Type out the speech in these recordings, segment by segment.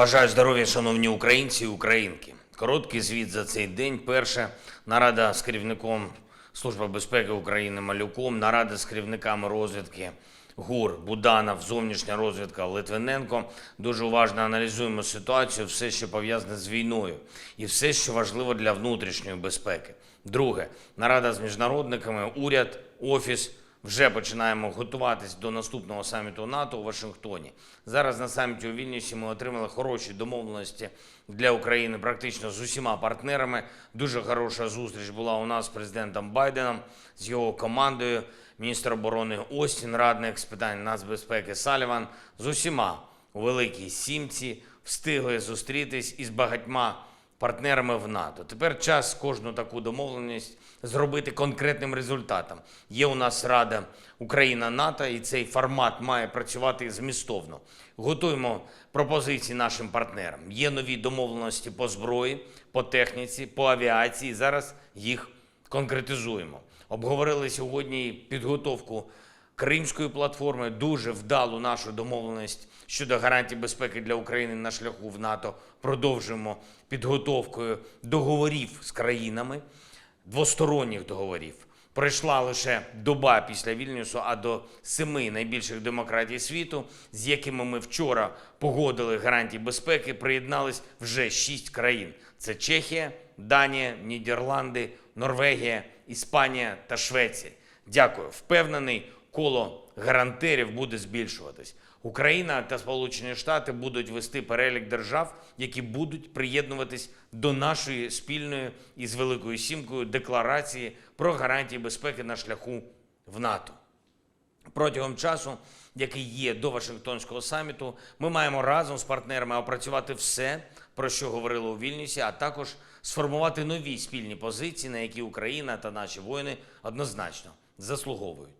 Бажаю здоров'я, шановні українці і українки. Короткий звіт за цей день. Перше нарада з керівником Служби безпеки України Малюком, нарада з керівниками розвідки ГУР Буданов, зовнішня розвідка Литвиненко. Дуже уважно аналізуємо ситуацію, все, що пов'язане з війною, і все, що важливо для внутрішньої безпеки. Друге нарада з міжнародниками, уряд, офіс. Вже починаємо готуватись до наступного саміту НАТО у Вашингтоні. Зараз на саміті у Вільнюсі ми отримали хороші домовленості для України практично з усіма партнерами. Дуже хороша зустріч була у нас з президентом Байденом, з його командою, міністр оборони Остін, радник з питань нацбезпеки Саліван. З усіма у Великій Сімці встигли зустрітись із багатьма партнерами в НАТО. Тепер час кожну таку домовленість зробити конкретним результатом. Є у нас Рада Україна-НАТО, і цей формат має працювати змістовно. Готуємо пропозиції нашим партнерам. Є нові домовленості по зброї, по техніці, по авіації. Зараз їх конкретизуємо. Обговорили сьогодні підготовку Кримської платформи дуже вдалу нашу домовленість щодо гарантій безпеки для України на шляху в НАТО. Продовжуємо підготовкою договорів з країнами, двосторонніх договорів. Пройшла лише доба після Вільнюсу, а до семи найбільших демократій світу, з якими ми вчора погодили гарантії безпеки, приєднались вже шість країн: це Чехія, Данія, Нідерланди, Норвегія, Іспанія та Швеція. Дякую. Впевнений, коло гарантерів буде збільшуватись. Україна та Сполучені Штати будуть вести перелік держав, які будуть приєднуватись до нашої спільної із Великою Сімкою декларації про гарантії безпеки на шляху в НАТО. Протягом часу, який є до Вашингтонського саміту, ми маємо разом з партнерами опрацювати все, про що говорили у Вільнюсі, а також сформувати нові спільні позиції, на які Україна та наші воїни однозначно заслуговують.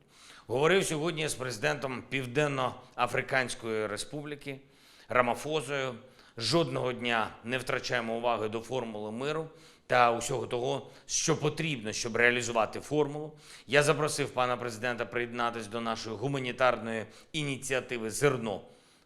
Говорив сьогодні з президентом Південно-Африканської Республіки Рамафозою. Жодного дня не втрачаємо уваги до формули миру та усього того, що потрібно, щоб реалізувати формулу. Я запросив пана президента приєднатися до нашої гуманітарної ініціативи Зерно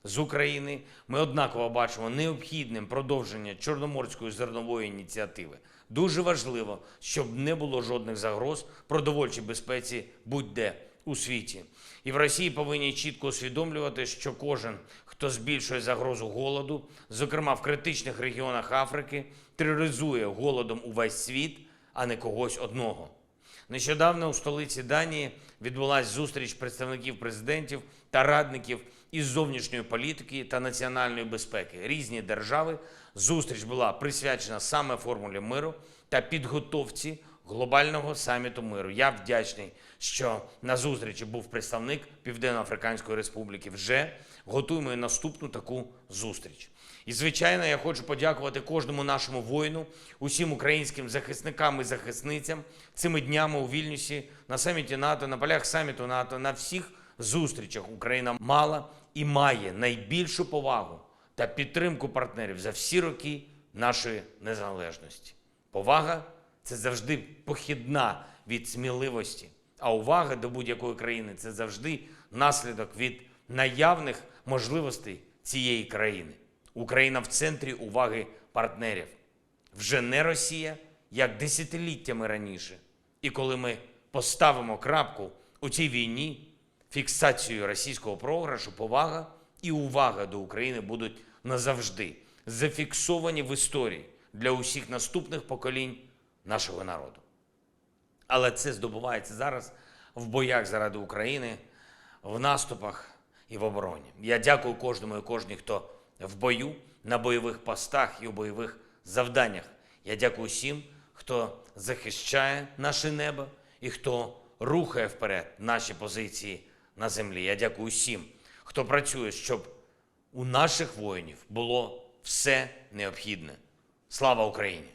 з України. Ми однаково бачимо необхідним продовження Чорноморської зернової ініціативи. Дуже важливо, щоб не було жодних загроз продовольчій безпеці будь-де у світі. І в Росії повинні чітко усвідомлювати, що кожен, хто збільшує загрозу голоду, зокрема в критичних регіонах Африки, тероризує голодом увесь світ, а не когось одного. Нещодавно у столиці Данії відбулася зустріч представників президентів та радників із зовнішньої політики та національної безпеки. Різні держави. Зустріч була присвячена саме формулі миру та підготовці глобального саміту миру. Я вдячний, що на зустрічі був представник Південно-Африканської Республіки. Вже готуємо наступну таку зустріч. І звичайно, я хочу подякувати кожному нашому воїну, усім українським захисникам і захисницям цими днями у Вільнюсі, на саміті НАТО, на полях саміту НАТО, на всіх зустрічах Україна мала і має найбільшу повагу та підтримку партнерів за всі роки нашої незалежності. Повага це завжди похідна від сміливості, а увага до будь-якої країни це завжди наслідок від наявних можливостей цієї країни. Україна в центрі уваги партнерів. Вже не Росія, як десятиліттями раніше. І коли ми поставимо крапку у цій війні, фіксацією російського програшу, повага і увага до України будуть назавжди зафіксовані в історії для усіх наступних поколінь нашого народу. Але це здобувається зараз в боях заради України, в наступах і в обороні. Я дякую кожному і кожній, хто в бою, на бойових постах і у бойових завданнях. Я дякую всім, хто захищає наше небо і хто рухає вперед наші позиції на землі. Я дякую всім, хто працює, щоб у наших воїнів було все необхідне. Слава Україні!